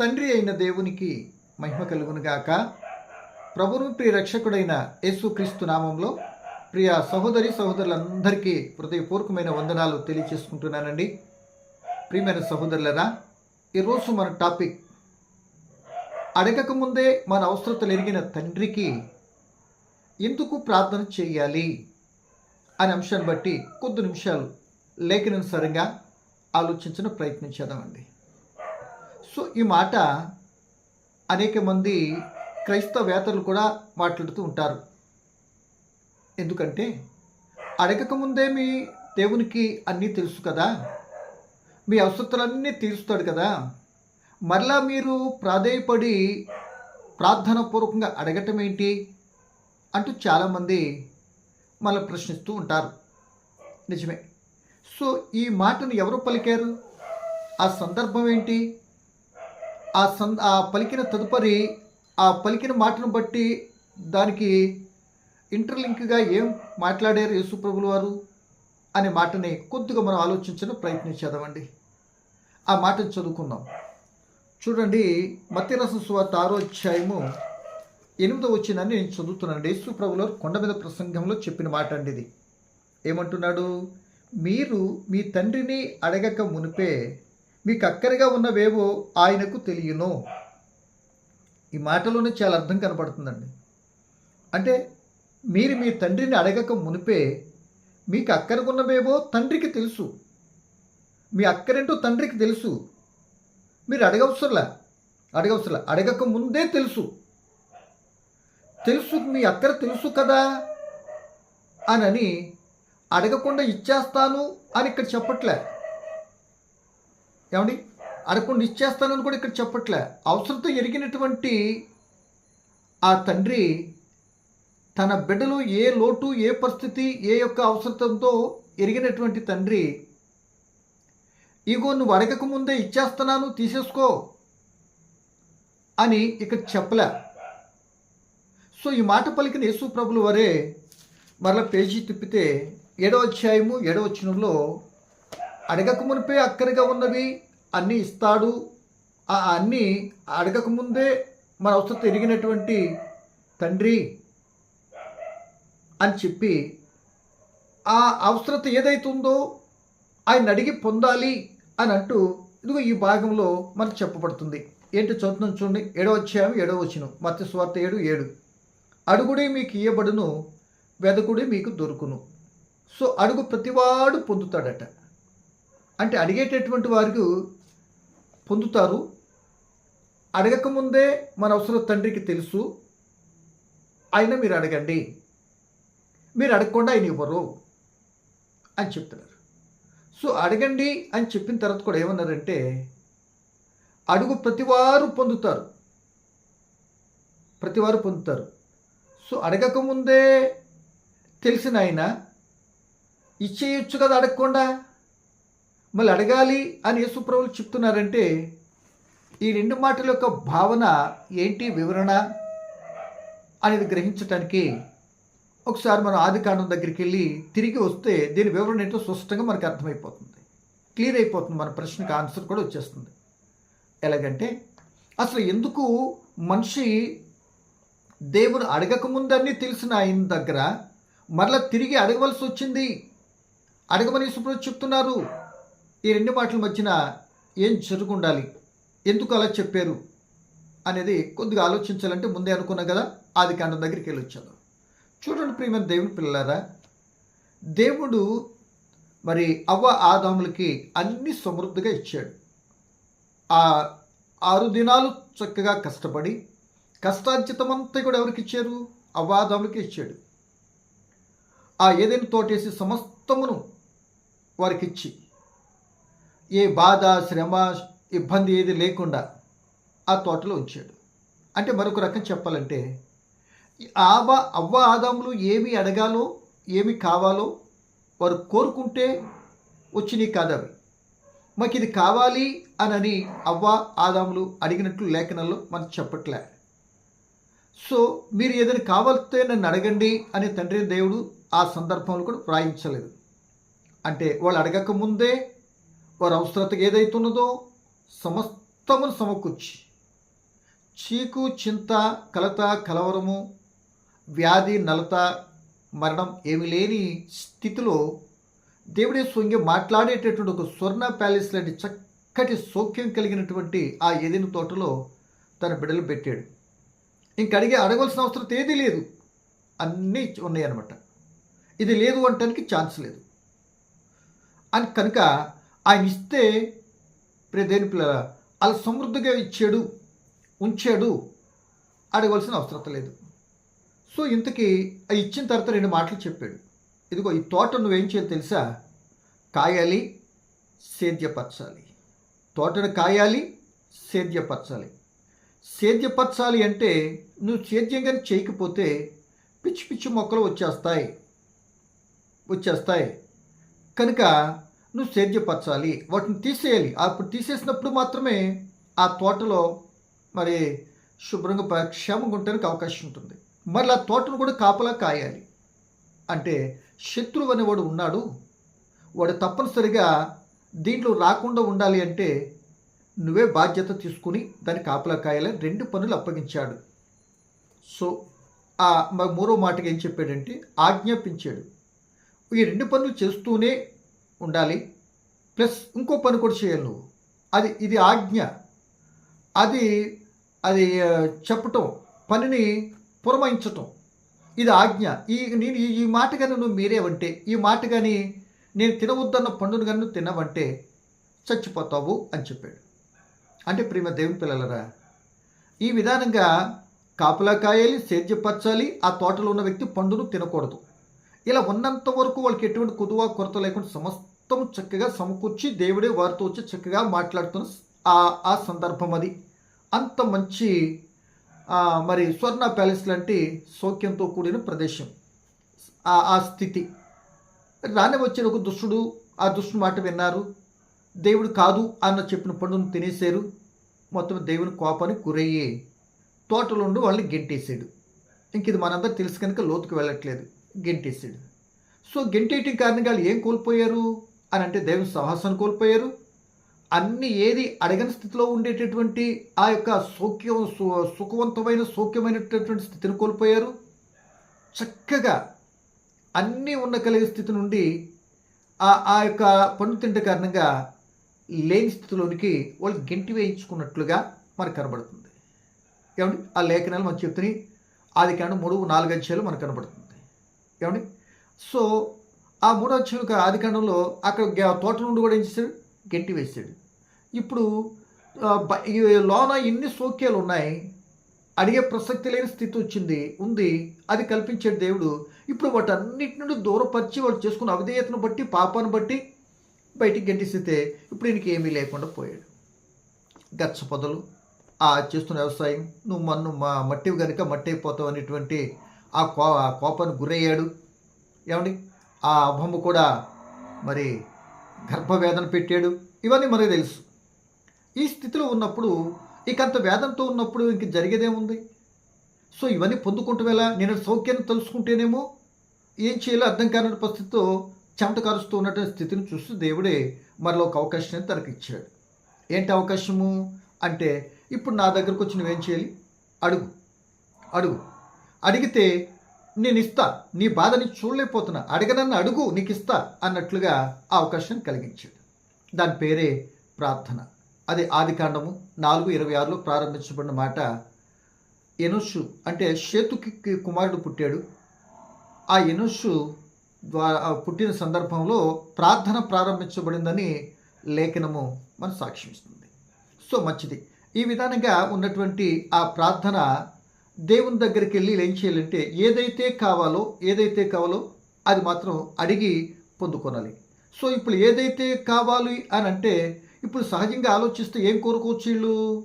తండ్రి అయిన దేవునికి మహిమ కలుగునుగాక. ప్రభును ప్రియ రక్షకుడైన యేసుక్రీస్తు నామంలో ప్రియ సహోదరి సహోదరులందరికీ హృదయపూర్వకమైన వందనాలు తెలియచేసుకుంటున్నానండి. ప్రియమైన సహోదరులరా ఈరోజు మన టాపిక్ అడగక ముందే మన అవసరతలు ఎరిగిన తండ్రికి ఎందుకు ప్రార్థన చేయాలి అనే అంశాన్ని బట్టి కొద్ది నిమిషాలు లేఖనానుసారంగా ఆలోచించిన ప్రయత్నం చేద్దామండి. సో ఈ మాట అనేక మంది క్రైస్తవేతలు కూడా మాట్లాడుతూ ఉంటారు. ఎందుకంటే అడగక ముందే మీ దేవునికి అన్నీ తెలుసు కదా? మీ అవసరాలన్నీ తీరుస్తాడు కదా? మరలా మీరు ప్రాధేయపడి ప్రార్థనాపూర్వకంగా అడగటం ఏంటి? అంటూ చాలామంది మళ్ళీ ప్రశ్నిస్తూ ఉంటారు. నిజమే. సో ఈ మాటను ఎవరు పలికారు? ఆ సందర్భం ఏంటి? ఆ సం ఆ పలికిన తదుపరి ఆ పలికిన మాటను బట్టి దానికి ఇంటర్లింక్గా ఏం మాట్లాడారు యేసుప్రభులు వారు అనే మాటని కొద్దిగా మనం ఆలోచించడం ప్రయత్నించేదామండి ఆ మాటను చదువుకుందాం. చూడండి మత్యరస సువార్త ఆరో అధ్యాయము ఎనిమిదో వచ్చిందని నేను చదువుతున్నాను యేసు ప్రభులో కొండ మీద ప్రసంగంలో చెప్పిన మాట అండి ఇది. ఏమంటున్నాడు? మీరు మీ తండ్రిని అడగక మునిపే మీకు అక్కరగా ఉన్నవేవో ఆయనకు తెలియను. ఈ మాటలోనే చాలా అర్థం కనపడుతుందండి అంటే మీరు మీ తండ్రిని అడగక మునిపే మీకు అక్కరకున్నవేవో తండ్రికి తెలుసు. మీ అక్కరేంటో తండ్రికి తెలుసు. మీరు అడగవసరలా? అడగవసరలా? అడగక ముందే తెలుసు. తెలుసు మీ అక్కర తెలుసు కదా అనని అడగకుండా ఇచ్చేస్తాను అని ఇక్కడ చెప్పట్లే. ఏమండి? అడగకుండా ఇచ్చేస్తానని కూడా ఇక్కడ చెప్పట్లే. అవసరంతో ఎరిగినటువంటి ఆ తండ్రి తన బిడ్డలు ఏ లోటు ఏ పరిస్థితి ఏ యొక్క అవసరంతో ఎరిగినటువంటి తండ్రి ఇగో నువ్వు అడగక ముందే ఇచ్చేస్తున్నాను తీసేసుకో అని ఇక్కడ చెప్పలే. సో ఈ మాట పలికిన యేసు ప్రభులు వరే మరలా పేజీ తిప్పితే ఏడో అధ్యాయము ఏడో వచ్చినంలో అడగక మునిపే అక్కరగా ఉన్నవి అన్నీ ఇస్తాడు. ఆ అన్నీ అడగక ముందే మన అవసరం ఎరిగినటువంటి తండ్రి అని చెప్పి ఆ అవసరత ఏదైతుందో ఆయన అడిగి పొందాలి అని అంటూ ఇదిగో ఈ భాగంలో మనకు చెప్పబడుతుంది. ఏంటి చదువుతున్నాం చూడండి. ఏడో అధ్యాయం ఏడో వచ్చిన మత్స్య స్వార్థ ఏడు ఏడు. అడుగుడే మీకు ఇయ్యబడును వెదకుడే మీకు దొరుకును. సో అడుగు ప్రతివాడు పొందుతాడట. అంటే అడిగేటటువంటి వారికి పొందుతారు. అడగకముందే మన అవసరం తండ్రికి తెలుసు. అయినా మీరు అడగండి. మీరు అడగకుండా ఆయన ఇవ్వరు అని చెప్తున్నారు. సో అడగండి అని చెప్పిన తర్వాత కూడా ఏమన్నారంటే అడుగు ప్రతివారు పొందుతారు. ప్రతివారు పొందుతారు. సో అడగకముందే తెలిసిన ఆయన ఇచ్చేయచ్చు కదా అడగకుండా? మళ్ళీ అడగాలి అని యేసుప్రభులు చెప్తున్నారంటే ఈ రెండు మాటల యొక్క భావన ఏంటి వివరణ అనేది గ్రహించటానికి ఒకసారి మనం ఆదికాండం దగ్గరికి వెళ్ళి తిరిగి వస్తే దీని వివరణ ఏంటో స్పష్టంగా మనకు అర్థమైపోతుంది. క్లియర్ అయిపోతుంది. మన ప్రశ్నకు ఆన్సర్ కూడా వచ్చేస్తుంది. ఎలాగంటే అసలు ఎందుకు మనిషి దేవుని అడగకముందన్నీ తెలిసిన ఆయన దగ్గర మరలా తిరిగి అడగవలసి వచ్చింది? అడగమని సుప్రభు చెప్తున్నారు. ఈ రెండు మాటల మధ్యన ఏం జరుగుండాలి ఎందుకు అలా చెప్పారు? అనేది కొద్దిగా ఆలోచించాలంటే ముందే అనుకున్నా కదా. ఆది కాండం దగ్గరికి వెళ్ళి వచ్చాను చూడండి ప్రియమైన దేవుని పిల్లలారా దేవుడు మరి అవ్వ ఆదాములకి అన్ని సమృద్ధిగా ఇచ్చాడు. ఆ ఆరు దినాలు చక్కగా కష్టపడి కష్టార్జితమంతా కూడా ఎవరికి ఇచ్చారు? అవ్వాదాములకి ఇచ్చాడు. ఆ ఏదైనా తోటేసి సమస్తమును వారికి ఇచ్చి ఏ బాధ శ్రమ ఇబ్బంది ఏది లేకుండా ఆ తోటలో ఉంచాడు. అంటే మరొక రకం చెప్పాలంటే ఆవ అవ్వ ఆదాములు ఏమి అడగాలో ఏమి కావాలో వారు కోరుకుంటే వచ్చినాయి కాదవి మాకు ఇది కావాలి అనని అవ్వ ఆదాములు అడిగినట్లు లేఖనంలో మనకు చెప్పట్లే. సో మీరు ఏదైనా కావాలితే నన్ను అడగండి అని తండ్రి దేవుడు ఆ సందర్భంలో కూడా వ్రాయించలేదు. అంటే వాళ్ళు అడగక ముందే వారి అవసరత ఏదైతున్నదో సమస్తమును సమకూర్చి. చీకు చింత కలత కలవరము వ్యాధి నలత మరణం ఏమి లేని స్థితిలో దేవుడే స్వంగి మాట్లాడేటటువంటి ఒక స్వర్ణ ప్యాలెస్ లాంటి చక్కటి సౌఖ్యం కలిగినటువంటి ఆ ఎదిన తోటలో తన బిడ్డలు పెట్టాడు. ఇంక అడిగే అడగవలసిన అవసరం ఏదీ లేదు. అన్నీ ఉన్నాయన్నమాట. ఇది లేదు అనటానికి ఛాన్స్ లేదు. అని కనుక ఆయన ఇస్తే దేని పిల్లల అలా సమృద్ధిగా ఇచ్చాడు ఉంచాడు అడగవలసిన అవసరం లేదు. సో ఇంతకీ ఆ ఇచ్చిన తర్వాత రెండు మాటలు చెప్పాడు. ఇదిగో ఈ తోట నువ్వేం చేయాలి తెలుసా? కాయాలి సేద్యపరచాలి. తోటను కాయాలి సేద్యపరచాలి. సేద్యపరచాలి అంటే నువ్వు సేద్యంగా చేయకపోతే పిచ్చి పిచ్చి మొక్కలు వచ్చేస్తాయి వచ్చేస్తాయి. కనుక నువ్వు సేద్యపరచాలి వాటిని తీసేయాలి. అప్పుడు తీసేసినప్పుడు మాత్రమే ఆ తోటలో మరి శుభ్రంగా ప- క్షేమంగా ఉండడానికి అవకాశం ఉంటుంది. మరి ఆ తోటను కూడా కాపలా కాయాలి. అంటే శత్రువు అనేవాడు ఉన్నాడు. వాడు తప్పనిసరిగా దీంట్లో రాకుండా ఉండాలి అంటే నువ్వే బాధ్యత తీసుకుని దాన్ని కాపలా కాయాలని రెండు పనులు అప్పగించాడు. సో ఆ మూడో మాటగా ఏం చెప్పాడంటే ఆజ్ఞాపించాడు. ఈ రెండు పనులు చేస్తూనే ఉండాలి. ప్లస్ ఇంకో పని కూడా చేయాలి నువ్వు. అది ఇది ఆజ్ఞ. అది అది చెప్పటం పనిని పురమాయించటం. ఇది ఆజ్ఞ. ఈ నేను ఈ- ఈ మాట కానీ నువ్వు మీరేవంటే ఈ మాట కానీ నేను తినవద్దన్న పండును కానీ నువ్వు తినవంటే చచ్చిపోతావు అని చెప్పాడు. అంటే ప్రేమ దేవుని పిల్లలరా ఈ విధానంగా కాపలా కాయాలి సేద్యపరచాలి ఆ తోటలో ఉన్న వ్యక్తి పండును తినకూడదు. ఇలా ఉన్నంత వరకు వాళ్ళకి ఎటువంటి కుదువ కొరత లేకుండా సమస్త మొత్తం చక్కగా సమకూర్చి దేవుడే వారితో వచ్చి చక్కగా మాట్లాడుతున్న ఆ ఆ సందర్భం అది. అంత మంచి మరి స్వర్ణ ప్యాలెస్ లాంటి సౌఖ్యంతో కూడిన ప్రదేశం. ఆ ఆ స్థితి. రాని వచ్చిన ఒక దుష్టుడు ఆ దుష్టుడు మాట విన్నారు. దేవుడు కాదు అన్న చెప్పిన పండును తినేశారు. మొత్తం దేవుని కోపానికి గురయ్యి తోటలో ఉండి వాళ్ళని గెంటేసాడు ఇంక ఇది మనందరూ తెలుసు కనుక లోతుకు వెళ్ళట్లేదు. గెంటేసాడు సో గెంటేయటం కారణంగా వాళ్ళు ఏం కోల్పోయారు? అని అంటే దేవుని సాహసాన్ని కోల్పోయారు. అన్ని ఏది అడగని స్థితిలో ఉండేటటువంటి ఆ యొక్క సౌఖ్యం సుఖవంతమైన సౌఖ్యమైనటువంటి స్థితిని కోల్పోయారు. చక్కగా అన్నీ ఉన్న కలిగే స్థితి నుండి ఆ ఆ యొక్క పండు తింటే కారణంగా లేని స్థితిలోనికి వాళ్ళు గెంటి వేయించుకున్నట్లుగా మనకు కనబడుతుంది. ఏమండి? ఆ లేఖనాలు మనం చెప్తున్నాయి ఆది కాండం మూడు నాలుగు అధ్యాయులు మనకు కనబడుతుంది. ఏమండి? సో ఆ మూడో అధ్యాయులు ఆదికాండంలో అక్కడ తోట నుండి కూడా ఏం చేశాడు? గెంటి వేసాడు ఇప్పుడు లోన ఎన్ని సౌక్యాలు ఉన్నాయి. అడిగే ప్రసక్తి లేని స్థితి వచ్చింది ఉంది. అది కల్పించాడు దేవుడు. ఇప్పుడు వాటన్నిటి నుండి దూరపరిచి వాడు చేసుకున్న అవిధేయతను బట్టి పాపాన్ని బట్టి బయటికి గెంటిస్తే ఇప్పుడు ఈయనకి ఏమీ లేకుండా పోయాడు. గచ్చ పొదలు ఆ చేస్తున్న వ్యవసాయం నువ్వు మన్ను మా మట్టివి కనుక మట్టి అయిపోతావు అనేటువంటి ఆ కో ఆ కోపానికి గురయ్యాడు. ఏమండి? ఆ అభమ్మ కూడా మరి గర్భవేదన పెట్టాడు. ఇవన్నీ మనకు తెలుసు. ఈ స్థితిలో ఉన్నప్పుడు ఇకంత వేదంతో ఉన్నప్పుడు ఇంక జరిగేదేముంది? సో ఇవన్నీ పొందుకుంటూ ఎలా నేను సౌఖ్యాన్ని తెలుసుకుంటేనేమో ఏం చేయాలో అర్థం కాని పరిస్థితితో చెమట కారుస్తూ ఉన్నటువంటి స్థితిని చూస్తూ దేవుడే మరలో ఒక అవకాశాన్ని తనకు ఇచ్చాడు. ఏంటి అవకాశము? అంటే ఇప్పుడు నా దగ్గరకు వచ్చి నువ్వేం చేయాలి? అడుగు. అడుగు. అడిగితే నేను ఇస్తా నీ బాధని చూడలేకపోతున్నా అడగనన్ను అడుగు నీకు ఇస్తా అన్నట్లుగా ఆ అవకాశం కలిగించాడు. దాని పేరే ప్రార్థన. అది ఆది కాండము నాలుగు ఇరవై ఆరులో ప్రారంభించబడిన మాట. ఎనుషు అంటే షేతుకి కుమారుడు పుట్టాడు. ఆ ఎనుషు ద్వారా పుట్టిన సందర్భంలో ప్రార్థన ప్రారంభించబడిందని లేఖనము మన సాక్ష్యం ఇస్తుంది. సో మంచిది. ఈ విధానంగా ఉన్నటువంటి ఆ ప్రార్థన దేవుని దగ్గరికి వెళ్ళి ఏం చేయాలంటే ఏదైతే కావాలో ఏదైతే కావాలో అది మాత్రం అడిగి పొందుకొనాలి. సో ఇప్పుడు ఏదైతే కావాలి అని అంటే ఇప్పుడు సహజంగా ఆలోచిస్తే ఏం కోరుకోవచ్చు వీళ్ళు?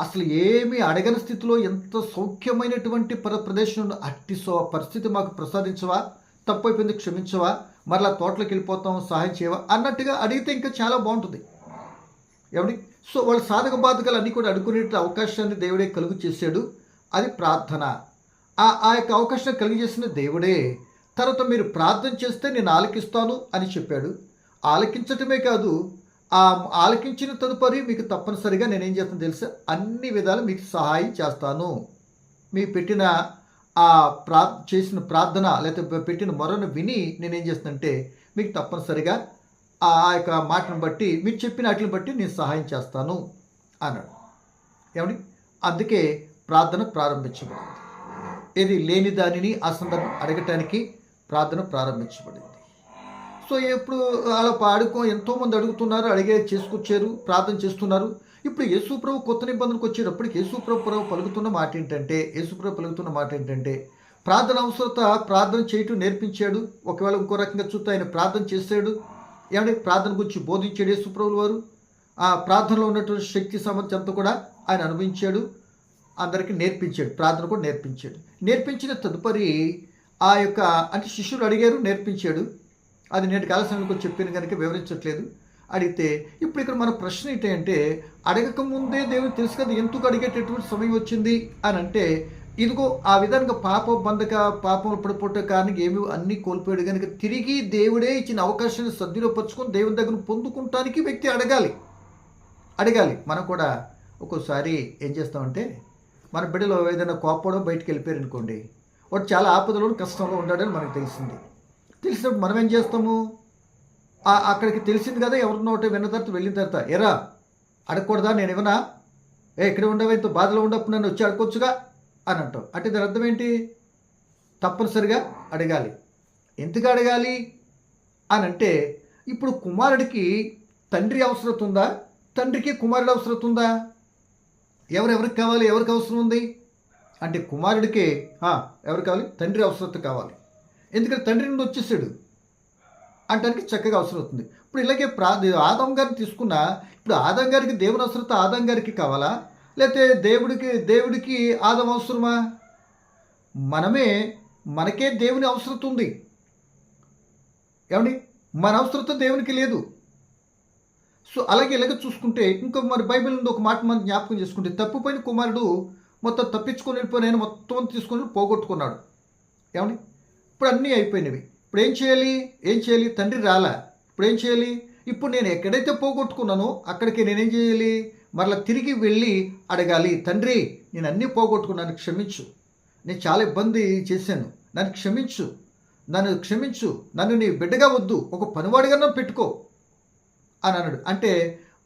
అసలు ఏమీ అడగని స్థితిలో ఎంత సౌఖ్యమైనటువంటి పర ప్రదేశం అట్టి సో పరిస్థితి మాకు ప్రసాదించవా? తప్పైపోయింది క్షమించవా? మరలా తోటలోకి వెళ్ళిపోతాం సహాయం చేయవా? అన్నట్టుగా అడిగితే ఇంకా చాలా బాగుంటుంది. ఏమండి? సో వాళ్ళ సాధక బాధకాలు అన్నీ కూడా అడుగునే అవకాశాన్ని దేవుడే కలుగు చేశాడు. అది ప్రార్థన. ఆ ఆ యొక్క అవకాశం కలిగజేసిన దేవుడే తర్వాత మీరు ప్రార్థన చేస్తే నేను ఆలకిస్తాను అని చెప్పాడు. ఆలకించటమే కాదు ఆ ఆలకించిన తదుపరి మీకు తప్పనిసరిగా నేనేం చేస్తాను తెలుసా? అన్ని విధాలు మీకు సహాయం చేస్తాను. మీ పెట్టిన ఆ ప్రా చేసిన ప్రార్థన లేకపోతే పెట్టిన మొరను విని నేనేం చేస్తానంటే మీకు తప్పనిసరిగా ఆ యొక్క మాటను బట్టి మీరు చెప్పిన వాటిని బట్టి నేను సహాయం చేస్తాను అన్నాడు. ఏమండి? అందుకే ప్రార్థన ప్రారంభించబడింది. ఇది లేని దానిని ఆ సందర్భం అడగటానికి ప్రార్థన ప్రారంభించబడింది. సో ఎప్పుడు అలా పాడుకో ఎంతోమంది అడుగుతున్నారు అడిగే చేసుకొచ్చారు ప్రార్థన చేస్తున్నారు. ఇప్పుడు యేసుప్రభు కొత్త నిబంధనకు వచ్చేటప్పటికి యేసుప్రభు పలుకుతున్న మాట ఏంటంటే యేసుప్రభు పలుకుతున్న మాట ఏంటంటే ప్రార్థన అవసరత ప్రార్థన చేయటం నేర్పించాడు. ఒకవేళ ఇంకో రకంగా చూస్తే ఆయన ప్రార్థన చేశాడు. ఏమంటే ప్రార్థన గురించి బోధించాడు యేసుప్రభులు వారు. ఆ ప్రార్థనలో ఉన్నటువంటి శక్తి సామర్థ్యంతో కూడా ఆయన అనుభవించాడు. అందరికీ నేర్పించాడు ప్రార్థన కూడా నేర్పించాడు. నేర్పించిన తదుపరి ఆ యొక్క అంటే శిష్యుడు అడిగారు నేర్పించాడు. అది నేటి కాల సమయంలో చెప్పాను కనుక వివరించట్లేదు. అడిగితే ఇప్పుడు ఇక్కడ మన ప్రశ్న ఏంటంటే అడగక ముందే దేవుడు తెలుసు కదా ఎందుకు అడిగేటటువంటి సమయం వచ్చింది అని అంటే ఇదిగో ఆ విధంగా పాప బంధక పాపం పడిపోట కారణంగా ఏమి అన్నీ కోల్పోయాడు కనుక తిరిగి దేవుడే ఇచ్చిన అవకాశాన్ని సద్వినియోగపరుచుకొని దేవుని దగ్గర పొందుకుంటానికి వ్యక్తి అడగాలి. అడగాలి. మనం కూడా ఒక్కోసారి ఏం చేస్తామంటే మన బిడ్డలో ఏదైనా కోపడం బయటికి వెళ్ళిపోయారు అనుకోండి వాడు చాలా ఆపదలో కష్టంలో ఉన్నాడని మనకు తెలిసింది తెలిసినప్పుడు మనం ఏం చేస్తాము? అక్కడికి తెలిసింది కదా ఎవరినో ఒకటి విన్న తర్వాత వెళ్ళిన తర్వాత ఎరా అడగకూడదా? నేను ఇవ్వనా ఏ ఇక్కడ ఉండవు? ఇంత బాధలో ఉండప్పుడు నన్ను వచ్చి అడగొచ్చుగా? అని అంటాం. అంటే దాని అర్థం ఏంటి? తప్పనిసరిగా అడగాలి. ఎందుకు అడగాలి? అని అంటే ఇప్పుడు కుమారుడికి తండ్రి అవసరం ఉందా? తండ్రికి కుమారుడు అవసరం ఉందా? ఎవరెవరికి కావాలి ఎవరికి అవసరం ఉంది? అంటే కుమారుడికి ఎవరు కావాలి? తండ్రి అవసరత కావాలి. ఎందుకంటే తండ్రి నుండి వచ్చేసాడు. అంటానికి చక్కగా అవసరం అవుతుంది. ఇప్పుడు ఇలాగే ప్రా ఆదం గారిని తీసుకున్నా ఇప్పుడు ఆదం గారికి దేవుని అవసరత ఆదం గారికి కావాలా? లేకపోతే దేవుడికి దేవుడికి ఆదం అవసరమా? మనమే మనకే దేవుని అవసరం ఉంది. ఏమండి? మన అవసరత దేవునికి లేదు. సో అలాగే ఇలాగ చూసుకుంటే ఇంకో మరి బైబిల్ నుండి ఒక మాట మనం జ్ఞాపకం చేసుకుంటే తప్పిపోయిన కుమారుడు మొత్తం తప్పించుకొని వెళ్ళిపోయిన మొత్తం తీసుకొని పోగొట్టుకున్నాడు. ఏమండి? ఇప్పుడు అన్నీ అయిపోయినవి. ఇప్పుడు ఏం చేయాలి? ఏం చేయాలి? తండ్రి రాలా. ఇప్పుడు ఏం చేయాలి? ఇప్పుడు నేను ఎక్కడైతే పోగొట్టుకున్నానో అక్కడికి నేనేం చేయాలి? మరలా తిరిగి వెళ్ళి అడగాలి తండ్రి నేను అన్నీ పోగొట్టుకున్నాను. క్షమించు. నేను చాలా ఇబ్బంది చేశాను. నన్ను క్షమించు. నన్ను క్షమించు. నన్ను నీ బిడ్డగా వద్దు. ఒక పనివాడిగా నన్ను పెట్టుకో. అని అన్నాడు. అంటే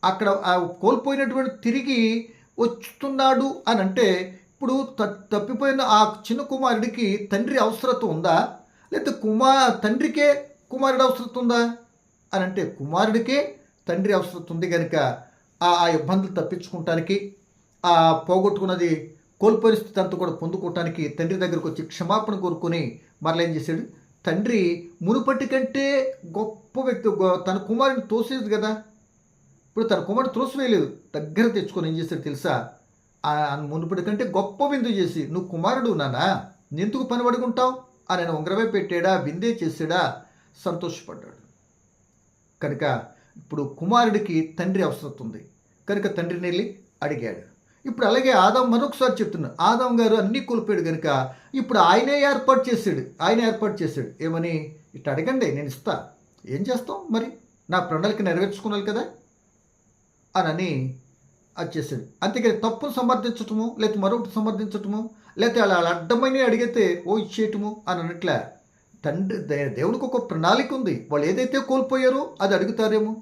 అక్కడ ఆ కోల్పోయినటువంటి తిరిగి వస్తున్నాడు అని అంటే ఇప్పుడు త- తప్పిపోయిన ఆ చిన్న కుమారుడికి తండ్రి అవసరత ఉందా? లేకపోతే కుమార్ తండ్రికే కుమారుడు అవసరత ఉందా? అని అంటే కుమారుడికే తండ్రి అవసరత ఉంది కనుక ఆ ఆ ఇబ్బందులు తప్పించుకుంటానికి ఆ పోగొట్టుకున్నది కోల్పోయిన స్థితి అంతా కూడా పొందుకోవటానికి తండ్రి దగ్గరకు వచ్చి క్షమాపణ కోరుకొని మరలా ఏం చేశాడు? తండ్రి మునుపటి కంటే గొప్ప వ్యక్తి గొ- తన కుమారుని తోసేది కదా. ఇప్పుడు తన కుమారుడు తోసివేయలేదు. దగ్గర తెచ్చుకొని ఏం చేశాడు తెలుసా? మునుపటి కంటే గొప్ప విందు చేసి నువ్వు కుమారుడు నానా? ఎందుకు పని పడుకుంటావు అని ఆయన ఉంగరమే పెట్టాడా విందే చేసాడా సంతోషపడ్డాడు. కనుక ఇప్పుడు కుమారుడికి తండ్రి అవసరం ఉంది. కనుక తండ్రిని వెళ్ళి అడిగాడు. ఇప్పుడు అలాగే ఆదాం మరొకసారి చెప్తున్నా. ఆదాం గారు అన్నీ కోల్పోయాడు కనుక ఇప్పుడు ఆయనే ఏర్పాటు చేశాడు. ఆయన ఏర్పాటు చేశాడు. ఏమని? ఇట్లా అడగండి నేను ఇస్తా. ఏం చేస్తాం మరి? నా ప్రణాళిక నెరవేర్చుకున్నాను కదా? అని అది చేశాడు. అంతేకాని తప్పును సమర్థించటము లేకపోతే మరొకటి సమర్థించటము లేకపోతే అలా అలా అడ్డమైన అడిగితే ఓ ఇచ్చేయటము అని అన్నట్లే తండ్రి దేవునికి ఒక ప్రణాళిక ఉంది. వాళ్ళు ఏదైతే కోల్పోయారో అది అడుగుతారేమో?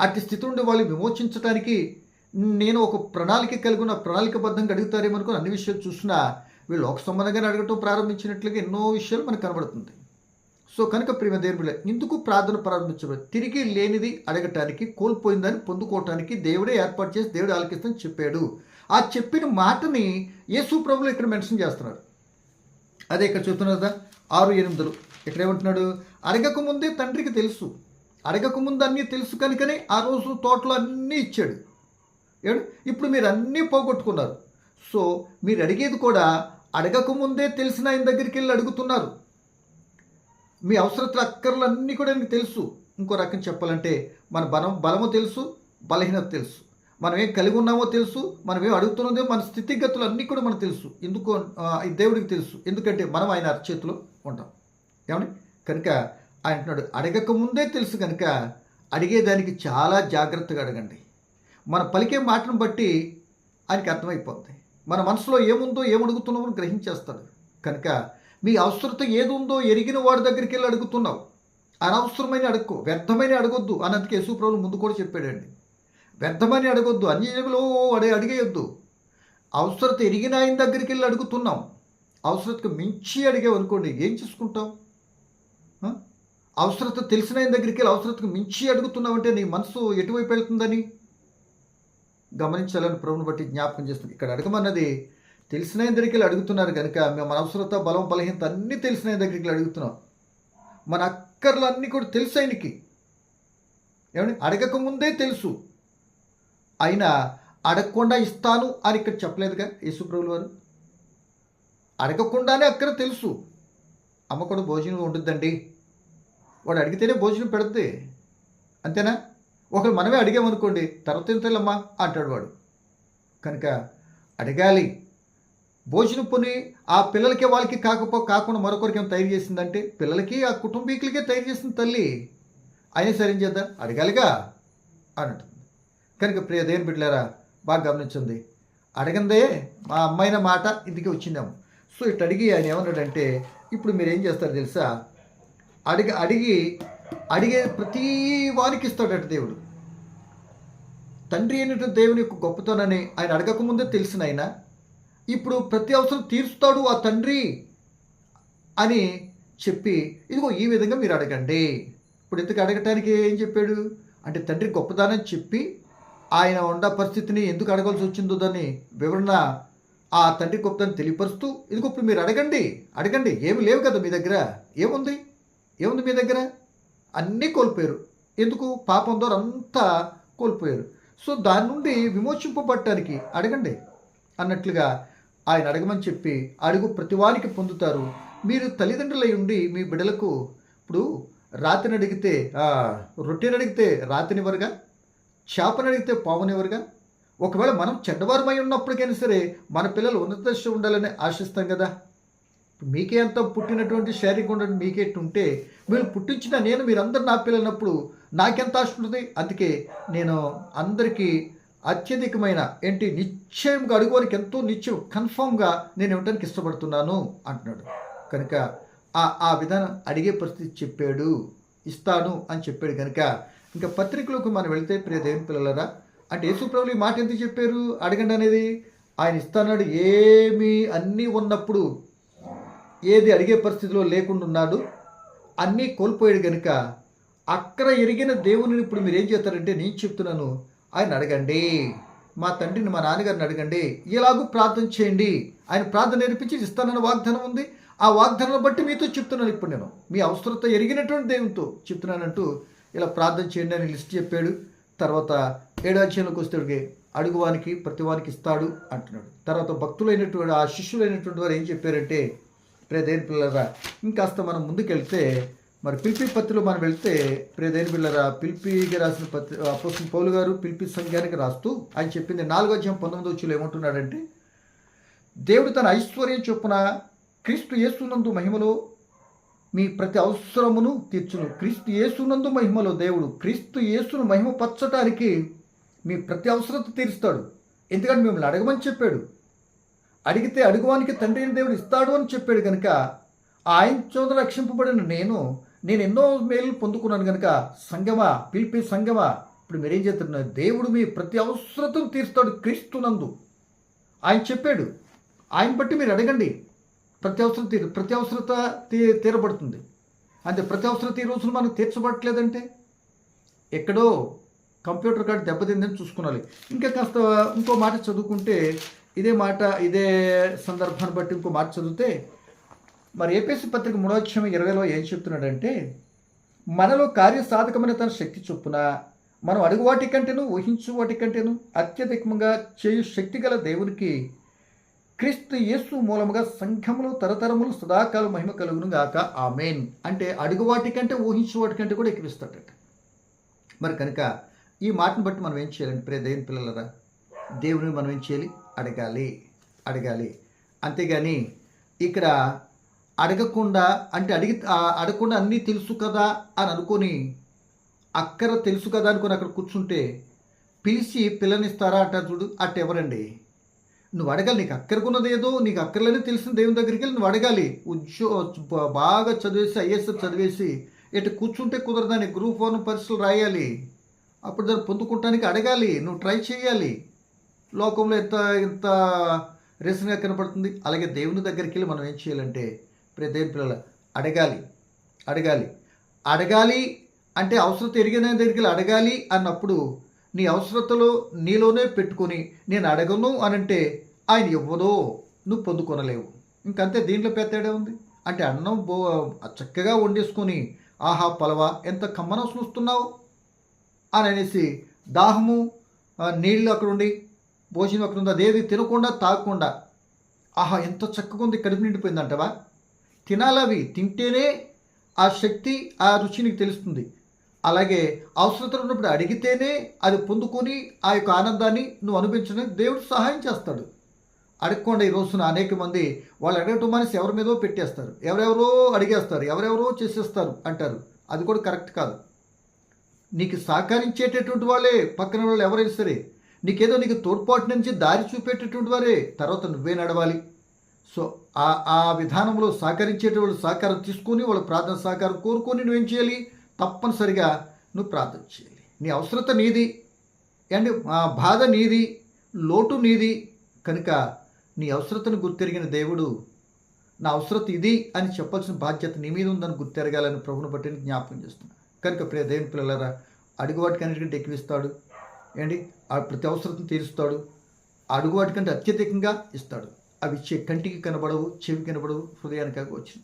అట్టి స్థితి నుండి వాళ్ళు విమోచించడానికి నేను ఒక ప్రణాళిక కలిగి ఉన్న ప్రణాళికబద్ధంగా అడుగుతారేమో అనుకుని అన్ని విషయాలు చూసినా వీళ్ళు ఒక సంబంధంగానే అడగటం ప్రారంభించినట్లుగా ఎన్నో విషయాలు మనకు కనబడుతుంది. సో కనుక ప్రేమ దేవుడు ఎందుకు ప్రార్థన ప్రారంభించబడి తిరిగి లేనిది అడగటానికి కోల్పోయిందని పొందుకోవటానికి దేవుడే ఏర్పాటు చేసి దేవుడు ఆలకిస్తని చెప్పాడు. ఆ చెప్పిన మాటని యేసు ప్రభులు ఇక్కడ మెన్షన్ చేస్తున్నారు. అదే ఇక్కడ చెప్తున్నారు కదా ఆరు ఎనిమిదిలో. ఇక్కడ ఏమంటున్నాడు? అడగక ముందే తండ్రికి తెలుసు. అడగక ముందు అన్నీ తెలుసు కనుకనే ఆ రోజు తోటలో అన్నీ ఇచ్చాడు. ఇప్పుడు మీరు అన్నీ పోగొట్టుకున్నారు. సో మీరు అడిగేది కూడా అడగక ముందే తెలిసిన ఆయన దగ్గరికి వెళ్ళి అడుగుతున్నారు. మీ అవసరతలు అక్కర్లు అన్నీ కూడా మీకు తెలుసు. ఇంకో రకం చెప్పాలంటే మన బలం బలము తెలుసు బలహీనత తెలుసు. మనం ఏం కలిగి ఉన్నామో తెలుసు మనం ఏం అడుగుతున్నదో మన స్థితిగతులు అన్నీ కూడా మనకు తెలుసు. ఎందుకు దేవుడికి తెలుసు. ఎందుకంటే మనం ఆయన అరచేతిలో ఉంటాం. ఏమండి? కనుక ఆయన అంటున్నాడు అడగక ముందే తెలుసు కనుక అడిగేదానికి చాలా జాగ్రత్తగా అడగండి. మన పలికే మాటను బట్టి ఆయనకి అర్థమైపోద్ది. మన మనసులో ఏముందో ఏమడుగుతున్నామో గ్రహించేస్తాడు. కనుక మీ అవసరత ఏది ఉందో ఎరిగిన వాడి దగ్గరికి వెళ్ళి అడుగుతున్నావు. అనవసరమైన అడుక్కో వ్యర్థమైన అడగొద్దు అన్నందుకే యేసుప్రభులు ముందు కూడా చెప్పాడండి. వ్యర్థమని అడగొద్దు అన్యజములో అడే అడిగేయొద్దు. అవసరత ఎరిగిన ఆయన దగ్గరికి వెళ్ళి అడుగుతున్నాం. అవసరతకు మించి అడిగావు అనుకోండి ఏం చేసుకుంటాం అవసరత తెలిసిన ఆయన దగ్గరికి వెళ్ళి అవసరతకు మించి అడుగుతున్నావంటే నీ మనసు ఎటువైపు వెళ్తుందని? గమనించాలని ప్రభుని బట్టి జ్ఞాపకం చేస్తుంది ఇక్కడ అడగమన్నది తెలిసిన దగ్గరికి వెళ్ళి అడుగుతున్నారు కనుక మేము మన అవసరత బలం బలహీనత అన్నీ తెలిసిన దగ్గరికి వెళ్ళి అడుగుతున్నాం. మన అక్కర్లు అన్నీ కూడా తెలుసు ఆయనకి. ఏమండి? అడగక ముందే తెలుసు. అయినా అడగకుండా ఇస్తాను అని ఇక్కడ చెప్పలేదుగా యేసుప్రభులు వారు? అడగకుండానే అక్కడ తెలుసు. అమ్మ కూడా భోజనం ఉంటుందండి వాడు అడిగితేనే భోజనం పెడుద్ది. అంతేనా? ఒకరు మనమే అడిగామనుకోండి తర్వాత ఎంతలమ్మా అంటాడు వాడు. కనుక అడగాలి. భోజనం పొని ఆ పిల్లలకి వాళ్ళకి కాకపో కాకుండా మరొకరికి ఏం తయారు చేసిందంటే పిల్లలకి ఆ కుటుంబీకులకే తయారు చేసింది తల్లి. అయినా సరే ఏం చేద్దాం? అడగాలిగా అంటుంది కనుక ప్రియ దేని బిడ్డలారా బాగా గమనించింది అడగందే మా అమ్మాయిన మాట ఇంటికి వచ్చిందాము. సో ఇటు అడిగి ఆయన ఏమన్నాడంటే ఇప్పుడు మీరు ఏం చేస్తారు తెలుసా? అడిగి అడిగి అడిగే ప్రతి వానికి ఇస్తాడట దేవుడు. తండ్రి అయినటువంటి దేవుని యొక్క గొప్పతనని ఆయన అడగకముందే తెలిసిన ఆయన ఇప్పుడు ప్రతి అవసరం తీరుస్తాడు ఆ తండ్రి అని చెప్పి ఇదిగో ఈ విధంగా మీరు అడగండి. ఇప్పుడు ఎందుకు అడగటానికి ఏం చెప్పాడు? అంటే తండ్రి గొప్పదానం చెప్పి ఆయన ఉండ పరిస్థితిని ఎందుకు అడగాల్సి వచ్చిందో దాన్ని వివరణ ఆ తండ్రి గొప్పదాన్ని తెలియపరుస్తూ ఇదిగో ఇప్పుడు మీరు అడగండి అడగండి. ఏమి లేవు కదా మీ దగ్గర. ఏముంది? ఏముంది మీ దగ్గర? అన్నీ కోల్పోయారు. ఎందుకు? పాపం ద్వారా అంతా కోల్పోయారు. సో దాని నుండి విమోచింపబట్టడానికి అడగండి అన్నట్లుగా ఆయన అడగమని చెప్పి అడుగు ప్రతివానికి పొందుతారు. మీరు తల్లిదండ్రులై ఉండి మీ బిడ్డలకు ఇప్పుడు రాతిని అడిగితే రొట్టెని అడిగితే రాతినివ్వరుగా చేపని అడిగితే పావునివ్వరుగా ఒకవేళ మనం చెడ్డవారమై ఉన్నప్పటికైనా సరే మన పిల్లలు ఉన్నత దశ ఉండాలని ఆశిస్తాం కదా. మీకే అంత పుట్టినటువంటి శారీరకంగా ఉండడం ఉంటే మీరు పుట్టించిన నేను మీరందరు నా పిల్లలన్నప్పుడు నాకెంత ఆశ ఉంటుంది? అందుకే నేను అందరికీ అత్యధికమైన ఏంటి నిశ్చయంగా అడుగువానికి ఎంతో నిశ్చయం కన్ఫామ్గా నేను ఇవ్వడానికి ఇష్టపడుతున్నాను అంటున్నాడు. కనుక ఆ ఆ విధానం అడిగే పరిస్థితి చెప్పాడు. ఇస్తాను అని చెప్పాడు కనుక. ఇంకా పత్రికలకు మనం వెళితే ప్రియ దేవుని పిల్లలరా అంటే యేసుప్రభులు ఈ మాట ఎందుకు చెప్పారు? అడగండి అనేది. ఆయన ఇస్తాన్నాడు ఏమీ అన్నీ ఉన్నప్పుడు ఏది అడిగే పరిస్థితిలో లేకుండా ఉన్నాడు. అన్నీ కోల్పోయాడు కనుక అక్కడ ఎరిగిన దేవుని ఇప్పుడు మీరు ఏం చేస్తారంటే నేను చెప్తున్నాను. ఆయన అడగండి. మా తండ్రిని మా నాన్నగారిని అడగండి. ఇలాగూ ప్రార్థన చేయండి. ఆయన ప్రార్థన నేర్పించి ఇస్తానన్న వాగ్దానం ఉంది. ఆ వాగ్దానం బట్టి మీతో చెప్తున్నాను ఇప్పుడు నేను. మీ అవసరత ఎరిగినటువంటి దేవునితో చెప్తున్నానంటూ ఇలా ప్రార్థన చేయండి అని లిస్ట్ చెప్పాడు. తర్వాత ఏడు అధ్యాయంలోకి అడుగువానికి ప్రతివానికి ఇస్తాడు అంటున్నాడు. తర్వాత భక్తులైనటువంటి ఆ శిష్యులైనటువంటి వారు ఏం చెప్పారంటే ప్రియదేని పిల్లరా. ఇంకాస్త మనం ముందుకెళ్తే మరి పిలిపి పత్రిలో మనం వెళ్తే ప్రేదేని పిల్లరా పిలిపికి రాసిన పత్రి అపోసిన పౌలు గారు పిలిపి సంఘానికి రాస్తూ ఆయన చెప్పింది నాలుగో అధ్యాయం పంతొమ్మిది వచ్చులు ఏమంటున్నాడంటే దేవుడు తన ఐశ్వర్యం చొప్పున క్రీస్తు యేసునందు మహిమలో మీ ప్రతి అవసరమును తీర్చును. క్రీస్తు యేసునందు మహిమలో దేవుడు క్రీస్తు యేసును మహిమ పచ్చటానికి మీ ప్రతి అవసరత తీరుస్తాడు. ఎందుకంటే మిమ్మల్ని అడగమని చెప్పాడు. అడిగితే అడుగువానికి తండ్రి అయిన దేవుడు ఇస్తాడు అని చెప్పాడు కనుక ఆయన చోద రక్షింపబడిన నేను నేను ఎన్నో మేలు పొందుకున్నాను కనుక సంగమా పిలిపి సంగమా ఇప్పుడు మీరేం చేస్తున్నారు? దేవుడు మీ ప్రతి అవసరతను తీరుస్తాడు క్రీస్తునందు ఆయన చెప్పాడు ఆయన బట్టి మీరు అడగండి. ప్రతి అవసరం తీరు ప్రతి అవసరత తీ తీరబడుతుంది. అంటే ప్రతి అవసరత ఈ రోజున మనకు తీర్చబడట్లేదంటే? ఎక్కడో కంప్యూటర్ కార్డు దెబ్బతిందని చూసుకోవాలి ఇంకా కాస్త ఇంకో మాట చదువుకుంటే ఇదే మాట ఇదే సందర్భాన్ని బట్టి ఇంకో మాట చదివితే మరి ఏపీఎస్సీ పత్రిక మూడోధ్యాయం ఇరవైలో ఏం చెప్తున్నాడంటే మనలో కార్యసాధకమైన తన శక్తి చొప్పున మనం అడుగు వాటి కంటేను ఊహించు వాటి కంటేను అత్యధికంగా చేయు శక్తి గల దేవునికి క్రీస్తు యేసు మూలముగా సంఘములు తరతరములు సదాకాలం మహిమ కలుగును గాక. ఆమెన్. అంటే అడుగు వాటి కంటే ఊహించు వాటి కంటే కూడా ఎక్కువిస్తాడట. మరి కనుక ఈ మాటను బట్టి మనం ఏం చేయాలండి ప్రే దేవుని పిల్లలరా దేవుని మనం ఏం చేయాలి? అడగాలి అడగాలి. అంతేగాని ఇక్కడ అడగకుండా అంటే అడిగి అడగకుండా అన్నీ తెలుసు కదా అని అనుకొని అక్కర తెలుసు కదా అనుకుని అక్కడ కూర్చుంటే పిలిచి పిల్లనిస్తారా అంటారు చూడు అట్ ఎవరండి? నువ్వు అడగాలి నీకు అక్కరకున్నది ఏదో నీకు అక్కర్లేని తెలిసిన దేవుని దగ్గరికి వెళ్ళి నువ్వు అడగాలి. ఉద్యో బాగా చదివేసి ఐఎస్ చదివేసి ఇటు కూర్చుంటే కుదరదని గ్రూప్ వన్ పరీక్షలు రాయాలి. అప్పుడు దాన్ని పొందుకుంటానికి అడగాలి నువ్వు ట్రై చేయాలి. లోకంలో ఎంత ఎంత రీసన్గా కనపడుతుంది? అలాగే దేవుని దగ్గరికి వెళ్ళి మనం ఏం చేయాలంటే ప్రతి దేవుని అడగాలి. అడగాలి. అడగాలి అంటే అవసరత ఎరిగిన దగ్గరికి వెళ్ళి అడగాలి అన్నప్పుడు నీ అవసరతలో నీలోనే పెట్టుకొని నేను అడగను అనంటే ఆయన ఇవ్వదో నువ్వు పొందుకొనలేవు. ఇంకంతే దీంట్లో పెద్దడే ఉంది? అంటే అన్నం బో చక్కగా వండేసుకొని ఆహా పలవా ఎంత కమ్మనం చూస్తున్నావు అని అనేసి దాహము నీళ్ళు అక్కడ ఉండి భోజనం అక్కడ ఉంది అదేది తినకుండా తాగకుండా. ఆహా ఎంత చక్కగా ఉంది కడుపు నిండిపోయిందంటవా? తినాలవి తింటేనే ఆ శక్తి ఆ రుచి నీకు తెలుస్తుంది. అలాగే అవసరత ఉన్నప్పుడు అడిగితేనే అది పొందుకొని ఆ యొక్క ఆనందాన్ని నువ్వు అనుభవించడానికి దేవుడు సహాయం చేస్తాడు. అడగకుండా ఈ రోజున అనేక మంది వాళ్ళు అడగటం మనిషి ఎవరి మీదో పెట్టేస్తారు. ఎవరెవరో అడిగేస్తారు ఎవరెవరో చేసేస్తారు అంటారు. అది కూడా కరెక్ట్ కాదు. నీకు సహకరించేటటువంటి వాళ్ళే పక్కన వాళ్ళు ఎవరైనా సరే నీకేదో నీకు తోడ్పాటు నుంచి దారి చూపేటటువంటి వారే. తర్వాత నువ్వే నడవాలి. సో ఆ ఆ విధానంలో సహకరించేటవాళ్ళు సహకారం తీసుకొని వాళ్ళ ప్రార్థన సహకారం కోరుకొని నువ్వేం చేయాలి? తప్పనిసరిగా నువ్వు ప్రార్థన చేయాలి. నీ అవసరత నీది. అండ్ ఆ బాధ నీది. లోటు నీది. కనుక నీ అవసరతను గుర్తెరిగిన దేవుడు నా అవసరత ఇది అని చెప్పాల్సిన బాధ్యత నీ మీద ఉందని గుర్తెరగాలని ప్రభుని బట్టి జ్ఞాపకం చేస్తున్నా కనుక ప్రియ దేవుని పిల్లలారా అడుగు వాటికన్నిటికంటే ఎక్కువిస్తాడు ఏంటి? ఆ ప్రతి అవసరం తీరుస్తాడు. అడుగు వాటికంటే అత్యధికంగా ఇస్తాడు. అవి చె కంటికి కనబడవు చెవి కనబడవు హృదయానికి వచ్చిన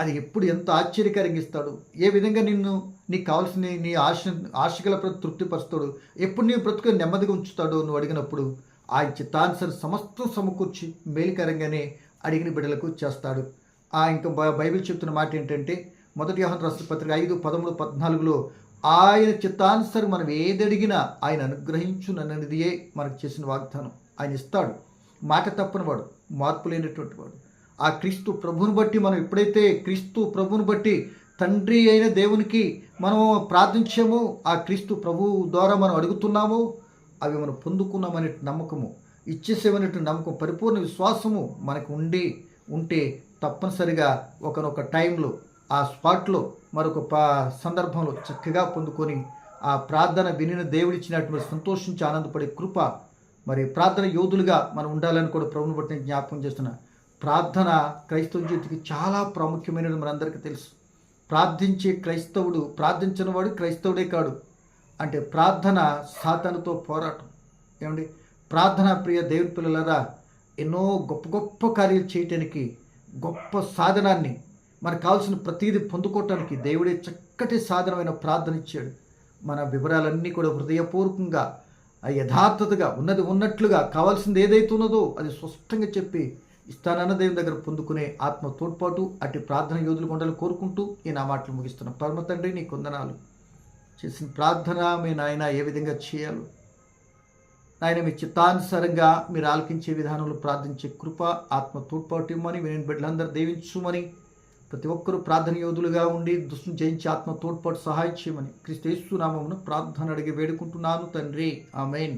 అది ఎప్పుడు ఎంత ఆశ్చర్యకరంగా ఇస్తాడు. ఏ విధంగా నిన్ను నీకు కావాల్సిన నీ ఆశ ఆశగల ప్రతి తృప్తిపరుస్తాడు. ఎప్పుడు నీ బ్రతుకు నెమ్మదిగా ఉంచుతాడో నువ్వు అడిగినప్పుడు ఆ చిత్తానుసరి సమస్తం సమకూర్చి మేలుకరంగానే అడిగిన బిడ్డలకు చేస్తాడు. ఆ ఇంకా బై- బైబిల్ చెప్తున్న మాట ఏంటంటే మొదటి వ్యవహారం రాష్ట్ర పత్రిక ఐదు పదమూడు పద్నాలుగులో ఆయన చిత్తానుసరి మనం ఏది అడిగినా ఆయన అనుగ్రహించునన్నదియే మనకు చేసిన వాగ్దానం. ఆయన ఇస్తాడు. మాట తప్పనివాడు మార్పు లేనటువంటి వాడు. ఆ క్రీస్తు ప్రభువుని బట్టి మనం ఎప్పుడైతే క్రీస్తు ప్రభువుని బట్టి తండ్రి అయిన దేవునికి మనం ప్రార్థించాము ఆ క్రీస్తు ప్రభువు ద్వారా మనం అడుగుతున్నామో అవి మనం పొందుకున్నామనే నమ్మకము ఇచ్చేసేమనేటువంటి నమ్మకం పరిపూర్ణ విశ్వాసము మనకు ఉండి ఉంటే తప్పనిసరిగా ఒకనొక టైంలో ఆ స్పాట్లో మరొక సందర్భంలో చక్కగా పొందుకొని ఆ ప్రార్థన వినిన దేవుడిచ్చినటువంటి సంతోషించి ఆనందపడే కృప మరి ప్రార్థన యోధులుగా మనం ఉండాలని కూడా ప్రభుని బట్టి జ్ఞాపకం చేస్తున్నా. ప్రార్థన క్రైస్తవ జీవితకి చాలా ప్రాముఖ్యమైనది మనందరికీ తెలుసు. ప్రార్థించే క్రైస్తవుడు ప్రార్థించిన వాడు క్రైస్తవుడే కాడు. అంటే ప్రార్థన సాతానుతో పోరాటం. ఏమండి? ప్రార్థన ప్రియ దేవుని పిల్లలరా ఎన్నో గొప్ప గొప్ప కార్యాలు చేయటానికి గొప్ప సాధనాన్ని మనకు కావాల్సిన ప్రతీది పొందుకోవటానికి దేవుడే చక్కటి సాధనమైన ప్రార్థన ఇచ్చాడు. మన వివరాలన్నీ కూడా హృదయపూర్వకంగా యథార్థతగా ఉన్నది ఉన్నట్లుగా కావాల్సింది ఏదైతే ఉన్నదో అది స్పష్టంగా చెప్పి ఇస్తానన్న దేవుని దగ్గర పొందుకునే ఆత్మ తోడ్పాటు అటు ప్రార్థన యోధులు కొండలు కోరుకుంటూ ఈ నా మాటలు ముగిస్తున్నాను పరమ తండ్రి నీ కొందనాలు చేసిన ప్రార్థన మీ నాయన ఏ విధంగా చేయాలో. నాయన మీ చిత్తానుసారంగా మీరు ఆలకించే విధానంలో ప్రార్థించే కృప ఆత్మ తోడ్పాటు ఇవ్వమని విని బిడ్డలందరూ దీవించుమని ప్రతి ఒక్కరూ ప్రార్థన యోధులుగా ఉండి దుష్టును జయించి ఆత్మ తోడ్పాటు సహాయం చేయమని క్రీస్తు నామమును ప్రార్థన అడిగి వేడుకుంటున్నాను తండ్రి. ఆమెన్.